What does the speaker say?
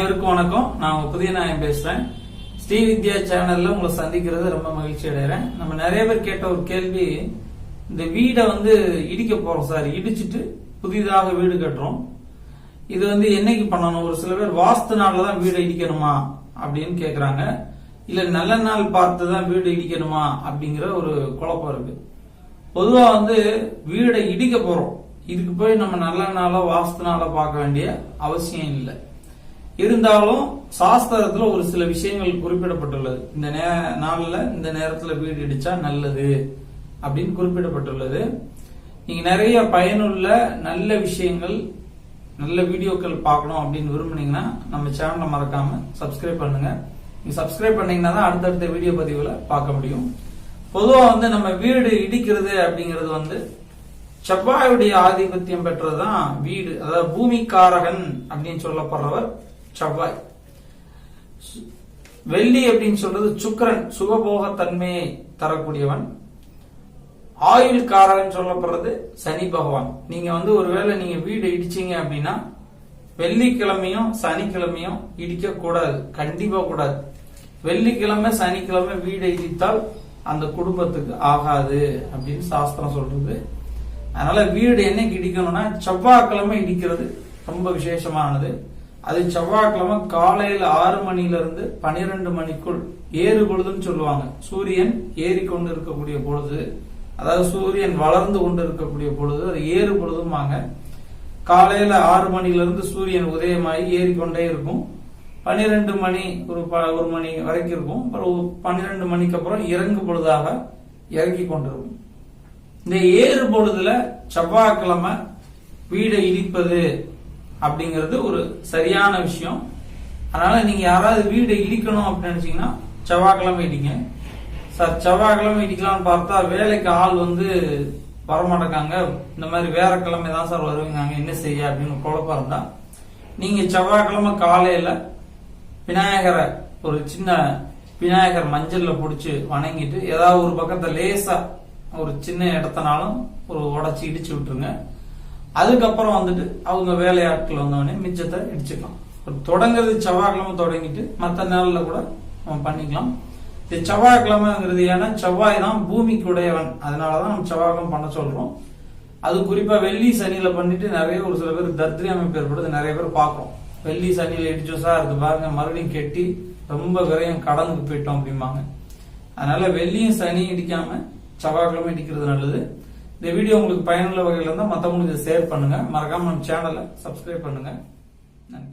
அனைவருக்கும் வணக்கம். நான் புதிய நாயம் பேசுறேன். ஸ்ரீ வித்யா சேனல்ல உங்களை சந்திக்கிறது ரொம்ப மகிழ்ச்சி அடைகிறேன். நம்ம நிறைய பேர் கேட்ட ஒரு கேள்வி இந்த வீடை வந்து இடிக்க போறோம் சார். இடிச்சிட்டு புதிதாக வீடு கட்டுறோம். இது வந்து என்னைக்கு பண்ணணும்? ஒரு சில பேர் வாஸ்து நாள்ல தான் வீடை இடிக்கணுமா அப்படின்னு கேக்குறாங்க. இல்ல நல்ல நாள் பார்த்து தான் வீடு இடிக்கணுமா அப்படிங்கிற ஒரு குழப்பம் இருக்கு. பொதுவா வந்து வீடை இடிக்க போறோம். இதுக்கு போய் நம்ம நல்ல நாளோ வாஸ்து நாளோ பார்க்க வேண்டிய அவசியம் இல்லை. இருந்தாலும் சாஸ்திரத்துல ஒரு சில விஷயங்கள் குறிப்பிடப்பட்டுள்ளது. இந்த நே- நாள்ல இந்த நேரத்துல வீடு இடிச்சா நல்லது அப்படின்னு குறிப்பிடப்பட்டுள்ளது. நீங்க நிறைய பயனுள்ள நல்ல விஷயங்கள் நல்ல வீடியோக்கள் பார்க்கணும் அப்படின்னு விரும்புனீங்கன்னா நம்ம சேனலை மறக்காம சப்ஸ்கிரைப் பண்ணுங்க. நீங்க சப்ஸ்கிரைப் பண்ணீங்கன்னா தான் அடுத்தடுத்த வீடியோ பதிவுல பார்க்க முடியும். பொதுவா வந்து நம்ம வீடு இடிக்கிறது அப்படிங்கிறது வந்து செவ்வாயுடைய ஆதிபத்தியம் பெற்றதுதான் வீடு. அதாவது பூமிக்காரகன் அப்படின்னு சொல்லப்படுறவர் செவ்வாய் சு- வெள்ளி அப்படின்னு சொல்றது சுக்கிரன் சுகபோகத்தன்மையை தரக்கூடியவன். ஆயுள் காரகன் சொல்லப்படுறது சனி பகவான். நீங்க வந்து ஒருவேளை நீங்க வீடு இடிச்சீங்க அப்படின்னா வெள்ளிக்கிழமையும் சனிக்கிழமையும் இடிக்க கூடாது கண்டிப்பா கூடாது. வெள்ளிக்கிழமை சனிக்கிழமை வீடு இடித்தால் அந்த குடும்பத்துக்கு ஆகாது அப்படின்னு சாஸ்திரம் சொல்றது. அதனால வீடு என்னைக்கு இடிக்கணும்னா செவ்வாய்க்கிழமை இடிக்கிறது ரொம்ப விசேஷமானது. அது செவ்வாய்க்கிழமை காலையில ஆறு மணில இருந்து பனிரெண்டு மணிக்குள் ஏறு பொழுதுன்னு சொல்லுவாங்க. சூரியன் ஏறிக்கொண்டு இருக்கக்கூடிய பொழுது அதாவது சூரியன் வளர்ந்து கொண்டு இருக்கக்கூடிய பொழுது அது ஏறு பொழுதுமாங்க காலையில ஆறு மணில இருந்து சூரியன் உதயமாகி ஏறிக்கொண்டே இருக்கும். பன்னிரெண்டு மணி ஒரு ப- ஒரு மணி வரைக்கும் இருக்கும். அப்புறம் பன்னிரெண்டு மணிக்கு அப்புறம் இறங்கு பொழுதாக இறங்கி கொண்டிருக்கும். இந்த ஏறு பொழுதுல செவ்வாய்க்கிழமை வீடை இடிப்பது அப்படிங்கிறது ஒரு சரியான விஷயம். அதனால நீங்க யாராவது வீடை இடிக்கணும் அப்படின்னு நினைச்சீங்கன்னா செவ்வாய்க்கிழமை இடிங்க சார் செவ்வாய்க்கிழமை இடிக்கலாம்னு பார்த்தா வேலைக்கு ஆள் வந்து வரமாட்டேங்காங்க. இந்த மாதிரி வேற கிழமை தான் சார் வருவீங்க என்ன செய்ய அப்படின்னு குழப்பம் இருந்தா நீங்க செவ்வாய்க்கிழமை காலையில விநாயகரை ஒரு சின்ன விநாயகர் மஞ்சள்ல பிடிச்சி வணங்கிட்டு ஏதாவது ஒரு பக்கத்தை லேசா ஒரு சின்ன இடத்தனாலும் ஒரு உடச்சி இடிச்சு விட்டுருங்க. அதுக்கப்புறம் வந்துட்டு அவங்க வேலையாட்கள் வந்தவொடனே மிச்சத்தை இடிச்சுக்கலாம். தொடங்குறது செவ்வாய்க்கிழமை தொடங்கிட்டு மற்ற நாளில் கூட நம்ம பண்ணிக்கலாம். இந்த செவ்வாய்க்கிழமைங்கிறது ஏன்னா செவ்வாய் தான் பூமிக்கு உடையவன் அதனாலதான் நம்ம செவ்வாய்க்கிழமை பண்ண சொல்றோம். அது குறிப்பா வெள்ளி சனியில பண்ணிட்டு நிறைய ஒரு சில பேர் தத்ரி அமைப்பு ஏற்படுது. நிறைய பேர் பார்க்குறோம். வெள்ளி சனியில இடிச்சோம் சார் அது பாருங்க மறுபடியும் கெட்டி ரொம்ப விரையும் கடனுக்கு போயிட்டோம் அப்படிம்பாங்க. அதனால வெள்ளியும் சனி இடிக்காம செவ்வாய்க்கிழமை இடிக்கிறது நல்லது. இந்த வீடியோ உங்களுக்கு பயனுள்ள வகையில் இருந்தால் மற்றவங்களுக்கு ஷேர் பண்ணுங்க. மறக்காம நம்ம சேனலை சப்ஸ்கிரைப் பண்ணுங்க. நன்றி.